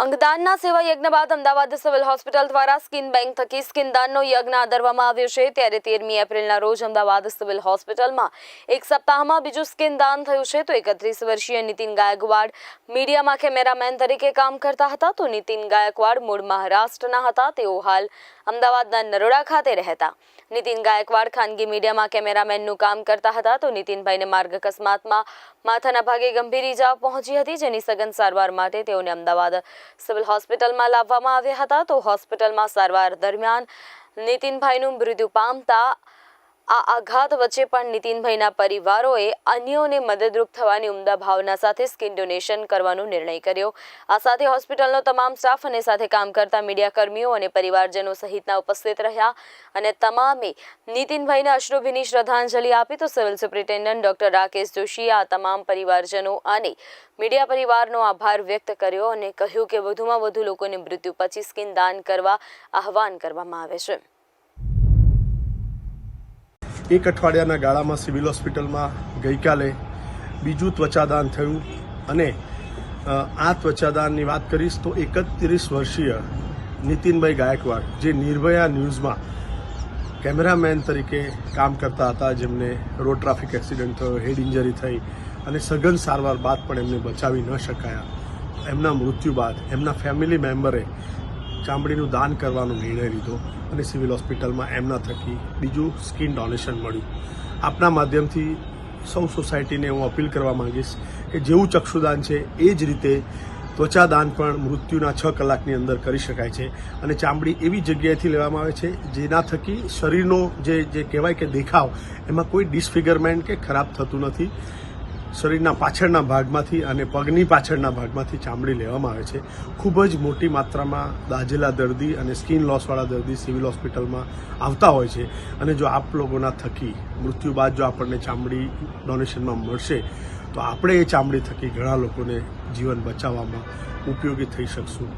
અંગદાનના સેવા યજ્ઞ બાદ અમદાવાદ સિવિલ હોસ્પિટલ દ્વારા સ્કિન બેંક થકી સ્કિન દાનનો યજ્ઞ આદરવામાં આવ્યો છે. ત્યારે તેરમી એપ્રિલના રોજ અમદાવાદ સિવિલ હોસ્પિટલમાં એક સપ્તાહમાં બીજું સ્કિન દાન થયું છે. તો એકત્રીસ વર્ષીય નીતિન ગાયકવાડ મીડિયામાં કેમેરામેન તરીકે કામ કરતા હતા. તો નીતિન ગાયકવાડ મૂળ મહારાષ્ટ્રના હતા. તેઓ હાલ અમદાવાદના નરોડા ખાતે રહેતા. નીતિન ગાયકવાડ ખાનગી મીડિયામાં કેમેરામેનનું કામ કરતા હતા. તો નીતિનભાઈને માર્ગ અકસ્માતમાં માથાના ભાગે ગંભીર ઈજા પહોંચી હતી, જેની સઘન સારવાર માટે તેઓને અમદાવાદ સિવિલ હોસ્પિટલમાં લાવવામાં આવ્યા હતા. તો હોસ્પિટલમાં સારવાર દરમિયાન નીતિનભાઈનું મૃત્યુ પામતા આ આઘાત વચ્ચે પણ નીતિનભાઈના પરિવારોએ અન્યોને મદદરૂપ થવાની ઉમદા ભાવના સાથે સ્કિન ડોનેશન કરવાનો નિર્ણય કર્યો. આ સાથે હોસ્પિટલનો તમામ સ્ટાફ અને સાથે કામ કરતા મીડિયાકર્મીઓ અને પરિવારજનો સહિતના ઉપસ્થિત રહ્યા અને તમામે નીતિનભાઈને અશ્રુભીની શ્રદ્ધાંજલિ આપી તો સિવિલ સુપ્રિન્ટેન્ડન્ટ ડોક્ટર રાકેશ જોશીએ આ તમામ પરિવારજનો અને મીડિયા પરિવારનો આભાર વ્યક્ત કર્યો અને કહ્યું કે વધુમાં વધુ લોકોને મૃત્યુ પછી સ્કિન દાન કરવા આહવાન કરવામાં આવે છે. એક અઠવાડિયાના ગાળામાં સિવિલ હોસ્પિટલમાં ગઈકાલે બીજું ત્વચાદાન થયું અને આ ત્વચાદાનની વાત કરીશ તો એકત્રીસ વર્ષીય નીતિનભાઈ ગાયકવાડ, જે નિર્ભયા ન્યૂઝમાં કેમેરામેન તરીકે કામ કરતા હતા, જેમને રોડ ટ્રાફિક એક્સિડન્ટ થયો, હેડ ઇન્જરી થઈ અને સઘન સારવાર બાદ પણ એમને બચાવી ન શકાયા. એમના મૃત્યુ બાદ એમના ફેમિલી મેમ્બરે ચામડીનું દાન કરવાનો નિર્ણય લીધો અને સિવિલ હોસ્પિટલમાં એમના થકી બીજું સ્કિન ડોનેશન મળ્યું. આપના માધ્યમથી સૌ સોસાયટીને હું અપીલ કરવા માંગીશ કે જેવું ચક્ષુદાન છે, એ જ રીતે ત્વચાદાન પણ મૃત્યુના છ કલાકની અંદર કરી શકાય છે અને ચામડી એવી જગ્યાએથી લેવામાં આવે છે, જેના થકી શરીરનો જે જે કહેવાય કે દેખાવ, એમાં કોઈ ડિસફિગરમેન્ટ કે ખરાબ થતું નથી. શરીરના પાછળના ભાગમાંથી અને પગની પાછળના ભાગમાંથી ચામડી લેવામાં આવે છે. ખૂબ જ મોટી માત્રામાં દાજેલા દર્દી અને સ્કિન લોસવાળા દર્દી સિવિલ હોસ્પિટલમાં આવતા હોય છે. અને જો આપ લોકોના થકી, મૃત્યુ બાદ જો આપણને ચામડી ડોનેશનમાં મળશે, તો આપણે એ ચામડી થકી ઘણા લોકોને જીવન બચાવવામાં ઉપયોગી થઈ શકશું.